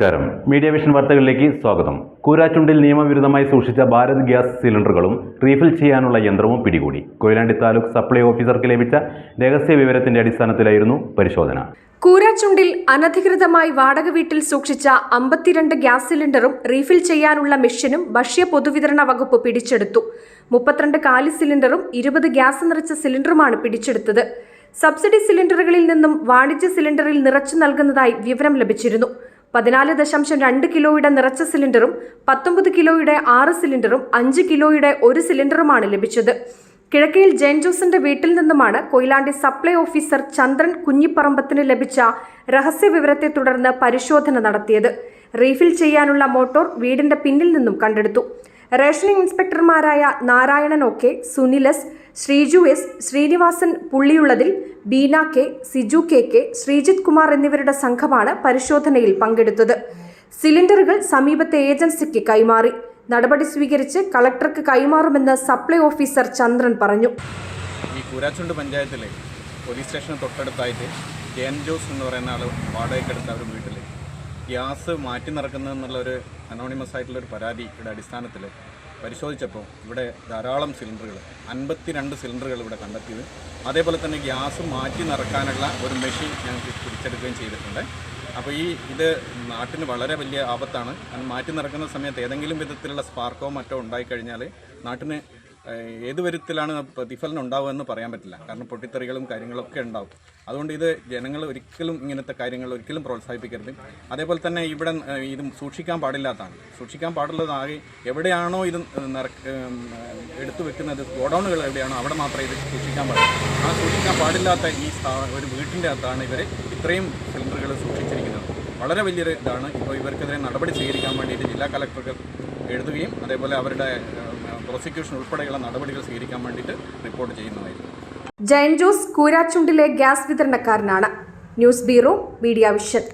നമസ്കാരം. Media vision വാർത്തകളിലേക്ക് സ്വാഗതം. കൂരാച്ചുണ്ടിൽ നിയമവിരുദ്ധമായി സൂക്ഷിച്ച ഭാരത് ഗ്യാസ് സിലിണ്ടറുകളും റീഫിൽ ചെയ്യാനുള്ള യന്ത്രവും പിടികൂടി. കൊയിലാണ്ടി താലൂക്ക് സപ്ലൈ ഓഫീസർക്ക് ലഭിച്ച രഹസ്യ വിവരത്തിന്റെ അടിസ്ഥാനത്തിലായിരുന്നു പരിശോധന. കൂരാച്ചുണ്ടിൽ അനധികൃതമായി വാടക വീട്ടിൽ സൂക്ഷിച്ച അമ്പത്തിരണ്ട് ഗ്യാസ് സിലിണ്ടറും റീഫിൽ ചെയ്യാനുള്ള മെഷീനും ഭക്ഷ്യ പൊതുവിതരണ വകുപ്പ് പിടിച്ചെടുത്തു. മുപ്പത്തിരണ്ട് കാലി സിലിണ്ടറും ഇരുപത് ഗ്യാസ് നിറച്ച സിലിണ്ടറുമാണ് പിടിച്ചെടുത്തത്. സബ്സിഡി സിലിണ്ടറുകളിൽ നിന്നും വാണിജ്യ സിലിണ്ടറിൽ നിറച്ചു നൽകുന്നതായി വിവരം ലഭിച്ചിരുന്നു. പതിനാല് ദശാംശം രണ്ട് കിലോയുടെ നിറച്ച സിലിണ്ടറും പത്തൊമ്പത് കിലോയുടെ ആറ് സിലിണ്ടറും അഞ്ച് കിലോയുടെ ഒരു സിലിണ്ടറുമാണ് ലഭിച്ചത്. കിഴക്കയിൽ ജെയിൻ ജോസിന്റെ വീട്ടിൽ നിന്നുമാണ് കൊയിലാണ്ടി സപ്ലൈ ഓഫീസർ ചന്ദ്രൻ കുഞ്ഞിപ്പറമ്പത്തിന് ലഭിച്ച രഹസ്യ വിവരത്തെ തുടർന്ന് പരിശോധന നടത്തിയത്. റീഫിൽ ചെയ്യാനുള്ള മോട്ടോർ വീടിന്റെ പിന്നിൽ നിന്നും കണ്ടെടുത്തു. റേഷനിംഗ് ഇൻസ്പെക്ടർമാരായ നാരായണൻ ഒ കെ സുനിലസ് Sreeju S Sreenivasan പുള്ളിയുള്ളതിൽ Beena K Siju K K Sreejith Kumar എന്നിവരുടെ സംഘമാണ് പരിശോധനയിൽ പങ്കെടുത്തത്. സിലിണ്ടറുകൾ സമീപത്തെ ഏജൻസിക്ക് കൈമാറി. നടപടി സ്വീകരിച്ച് കളക്ടർക്ക് കൈമാറുമെന്ന് സപ്ലൈ ഓഫീസർ ചന്ദ്രൻ പറഞ്ഞു. ഈ കൂരാച്ചുണ്ട് പഞ്ചായത്തിലെ പോലീസ് സ്റ്റേഷന് തൊട്ടടുത്തായിട്ട് ജോസ് എന്ന് പറയുന്ന ആൾ വാടകയ്ക്കെടുത്ത ഒരു വീട്ടിൽ ഗ്യാസ് മാറ്റി നടക്കുന്നതെന്നുള്ളൊരു അനോണിമസ് ആയിട്ടുള്ള ഒരു പരാതിയുടെ അടിസ്ഥാനത്തിൽ പരിശോധിച്ചപ്പോൾ ഇവിടെ ധാരാളം സിലിണ്ടറുകൾ അൻപത്തിരണ്ട് സിലിണ്ടറുകൾ ഇവിടെ കണ്ടെത്തിയത്. അതേപോലെ തന്നെ ഗ്യാസ് മാറ്റി നിറക്കാനുള്ള ഒരു മെഷീൻ ഞങ്ങൾക്ക് പിടിച്ചെടുക്കുകയും ചെയ്തിട്ടുണ്ട്. അപ്പോൾ ഈ ഇത് നാട്ടിന് വളരെ വലിയ ആപത്താണ്. കാരണം മാറ്റി നിറക്കുന്ന സമയത്ത് ഏതെങ്കിലും വിധത്തിലുള്ള സ്പാർക്കോ മറ്റോ ഉണ്ടായിക്കഴിഞ്ഞാൽ നാട്ടിന് ഏത് വിധത്തിലാണ് പ്രതിഫലനം ഉണ്ടാവുക പറയാൻ പറ്റില്ല. കാരണം പൊട്ടിത്തെറികളും കാര്യങ്ങളൊക്കെ ഉണ്ടാവും. അതുകൊണ്ട് ഇത് ജനങ്ങൾ ഒരിക്കലും ഇങ്ങനത്തെ കാര്യങ്ങൾ ഒരിക്കലും പ്രോത്സാഹിപ്പിക്കരുത്. അതേപോലെ തന്നെ ഇവിടെ ഇത് സൂക്ഷിക്കാൻ പാടില്ലാത്തതാണ്. സൂക്ഷിക്കാൻ പാടുള്ളതാകെ എവിടെയാണോ ഇത് എടുത്തു വെക്കുന്നത് ഗോഡൗണുകൾ എവിടെയാണോ അവിടെ മാത്രമേ ഇത് സൂക്ഷിക്കാൻ പാടുള്ളൂ. ആ സൂക്ഷിക്കാൻ പാടില്ലാത്ത ഈ ഒരു വീട്ടിന്റെ അകത്താണ് ഇവർ ഇത്രയും സിലിണ്ടറുകൾ സൂക്ഷിച്ചിരിക്കുന്നത്. വളരെ വലിയൊരു ഇതാണ്. ഇപ്പോൾ ഇവർക്കെതിരെ നടപടി സ്വീകരിക്കാൻ വേണ്ടിയിട്ട് ജില്ലാ കളക്ടർക്ക് എഴുതുകയും അതേപോലെ അവരുടെ പ്രോസിക്യൂഷൻ ഉൾപ്പെടെയുള്ള നടപടികൾ സ്വീകരിക്കാൻ വേണ്ടിയിട്ട് റിപ്പോർട്ട് ചെയ്യുന്നതായിരിക്കും. ജയൻ ജോസ് കൂരാച്ചുണ്ടിലെ gas വിതരണക്കാരനാണ്. News bureau Media Vision.